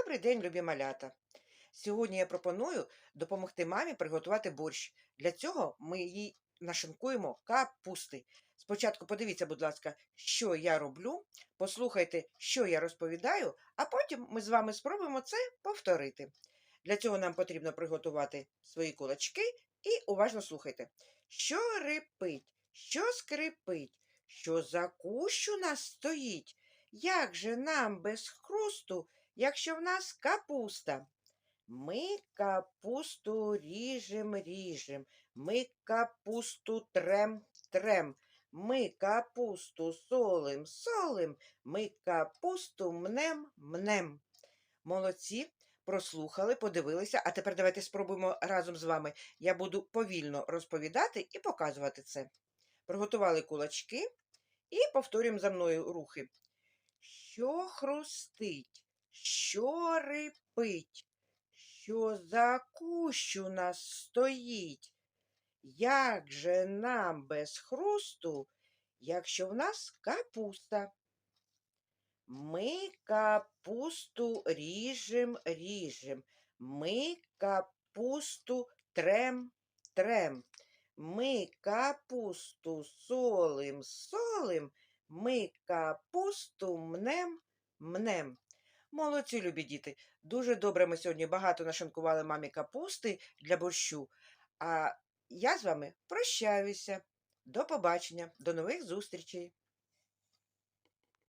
Добрий день, любі малята! Сьогодні я пропоную допомогти мамі приготувати борщ. Для цього ми їй нашинкуємо капусти. Спочатку подивіться, будь ласка, що я роблю, послухайте, що я розповідаю, а потім ми з вами спробуємо це повторити. Для цього нам потрібно приготувати свої кулачки і уважно слухайте. Що рипить, що скрипить, що за кущ у нас стоїть? Як же нам без хрусту, якщо в нас капуста? Ми капусту ріжем ріжем, ми капусту трем трем, ми капусту солим солим, ми капусту мнем мнем. Молодці, прослухали, подивилися, а тепер давайте спробуємо разом з вами. Я буду повільно розповідати і показувати це. Приготували кулачки і повторюємо за мною рухи. Що хрустить, що рипить, що за кущ нас стоїть? Як же нам без хрусту, якщо в нас капуста? Ми капусту ріжем ріжем, ми капусту трем трем, ми капусту солим солим, ми капусту мнем мнем. Молодці, любі діти. Дуже добре ми сьогодні багато нашинкували мамі капусти для борщу. А я з вами прощаюся. До побачення, до нових зустрічей.